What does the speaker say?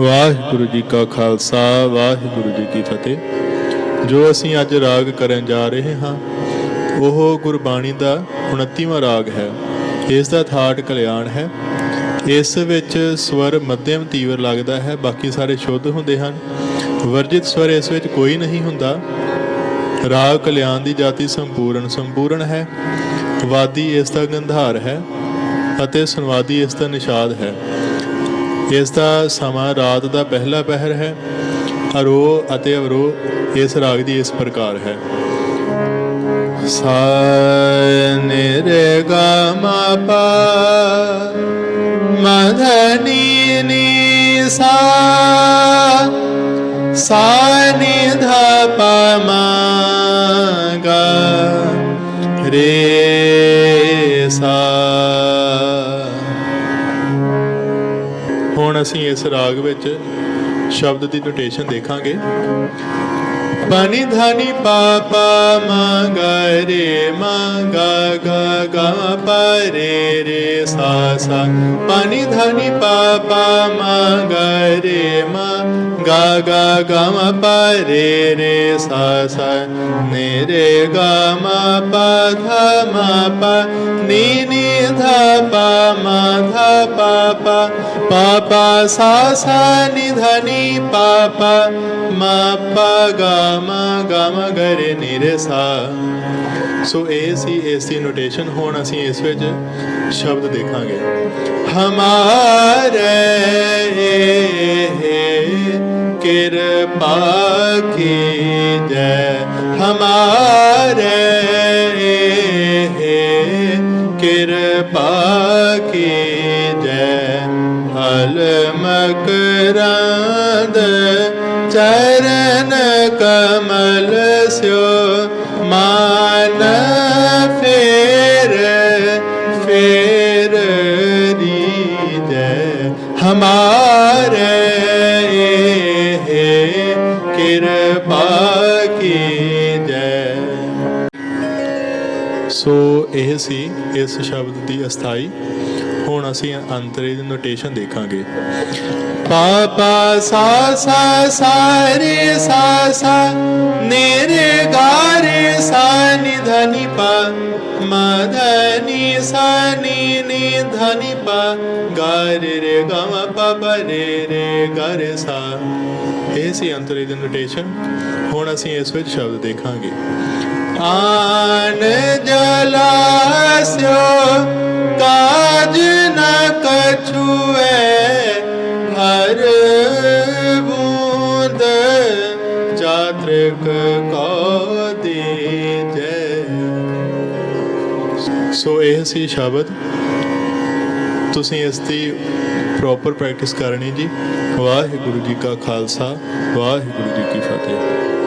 ਵਾਹਿਗੁਰੂ ਜੀ ਕਾ ਖਾਲਸਾ, ਵਾਹਿਗੁਰੂ ਜੀ ਕੀ ਫਤਿਹ। ਜੋ ਅਸੀਂ ਅੱਜ ਰਾਗ ਕਰਨ ਜਾ ਰਹੇ ਹਾਂ, ਉਹ ਗੁਰਬਾਣੀ ਦਾ 29ਵਾਂ ਰਾਗ ਹੈ। ਇਸ ਦਾ ਥਾਟ ਕਲਿਆਣ ਹੈ। ਇਸ ਵਿੱਚ ਸਵਰ ਮੱਧਮ ਤੀਵਰ ਲੱਗਦਾ ਹੈ, ਬਾਕੀ ਸਾਰੇ ਸ਼ੁੱਧ ਹੁੰਦੇ ਹਨ। ਵਰਜਿਤ ਸਵਰ ਇਸ ਵਿੱਚ ਕੋਈ ਨਹੀਂ ਹੁੰਦਾ। ਰਾਗ ਕਲਿਆਣ ਦੀ ਜਾਤੀ ਸੰਪੂਰਨ ਸੰਪੂਰਨ ਹੈ। ਵਾਦੀ ਇਸ ਦਾ ਗੰਧਾਰ ਹੈ ਅਤੇ ਸੰਵਾਦੀ ਇਸ ਦਾ ਨਿਸ਼ਾਦ ਹੈ। ਇਸ ਦਾ ਸਮਾਂ ਰਾਤ ਦਾ ਪਹਿਲਾ ਪਹਿਰ ਹੈ ਅਰੋ ਅਤੇ ਅਵਰੋ ਇਸ ਰਾਗ ਦੀ ਇਸ ਪ੍ਰਕਾਰ ਹੈ। ਸਾ ਨੀ ਰੇ ਗਾ ਮਾ ਪਾ ਮ ਨੀ ਸਾ ਸਾ ਨੀ ਧਾ ਪਾ ਮਾ ਗਾ ਰੇ ਹੁਣ ਅਸੀਂ ਇਸ ਰਾਗ ਵਿੱਚ ਸ਼ਬਦ ਦੀ ਨੋਟੇਸ਼ਨ ਦੇਖਾਂਗੇ। ਪਾਣੀ ਧਾਨੀ ਪਾਪਾ ਮਾ ਗਾ ਰੇ ਮਾ ਗਾ ਗਾ ਗਾ ਰੇ, ਸਾ ਸਾ। ਪਾਣੀ ਧਾਨੀ ਪਾਪਾ ਮਾ ਗਾ ਰੇ ਮਾ ਗਾ ਗਾ ਗਾ ਮਾ ਰੇ, ਸਾ ਸਾ। ਨੇ ਰੇ ਗਾ ਮਾ ਪਾ, ਧਾ ਮਾ ਪਾ, ਨੀ ਨੀ ਧਾ ਪਾ, ਮਾ ਧਾ ਪਾ ਪਾ ਪਾ ਪਾ ਸਾ ਸਾ ਨੀ ਧਨੀ ਪਾ ਪਾ ਮਾ ਪਾ ਗਾ ਮਾ ਗਾ ਸੋ ਇਹ ਸੀ ਇਸ ਦੀ ਨੋਟੇਸ਼ਨ ਹੁਣ ਅਸੀਂ ਇਸ ਵਿੱਚ ਸ਼ਬਦ ਦੇਖਾਂਗੇ। ਹਮਾਰੇ ਕਿਰਪਾ ਕੀਜੈ ਹਮਾਰੇ ਕਿਰਪਾ ਹਲ ਮਕਰੰਦ, ਚਰਨ ਕਮਲ ਸਿਓ, ਮਾਨ ਫੇਰ ਫੇਰ ਰੀਜੈ ਹਮਾਰੇ ਕਿਰਪਾ ਸੋ ਇਹ ਸੀ ਇਸ ਸ਼ਬਦ ਦੀ ਅਸਥਾਈ। ਹੁਣ ਅਸੀਂ ਅੰਤਰੇ ਦੀ ਨੋਟੇਸ਼ਨ ਦੇਖਾਂਗੇ। ਪਾ ਪਾ ਸਾ ਸਾ ਸਾ ਰੇ ਸਾ ਸਾ ਨੇ ਰੇ ਗਾ ਰੇ ਸਾ ਨੀ ਧਨੀ ਪਾ ਮਾ ਧਨੀ ਸਾ ਨੀ ਨੀ ਧਨੀ ਪਾ, ਗਾ ਰੇ ਰੇ ਗਾ ਮਾ ਪਾ ਪਾ ਰੇ ਰੇ ਗਾ ਰੇ ਸਾ। ਇਹ ਸੀ ਅੰਤਰੇ ਦੀ ਨੋਟੇਸ਼ਨ ਹੁਣ ਅਸੀਂ ਇਸ ਵਿੱਚ ਸ਼ਬਦ ਦੇਖਾਂਗੇ। ਆਨ ਜਲਾਸਿਓ ਸੋ ਇਹ ਸੀ ਸ਼ਬਦ। ਤੁਸੀਂ ਇਸ ਦੀ ਪ੍ਰੋਪਰ ਪ੍ਰੈਕਟਿਸ ਕਰਨੀ ਜੀ। ਵਾਹਿਗੁਰੂ ਜੀ ਕਾ ਖਾਲਸਾ, ਵਾਹਿਗੁਰੂ ਜੀ ਕੀ ਫਤਿਹ।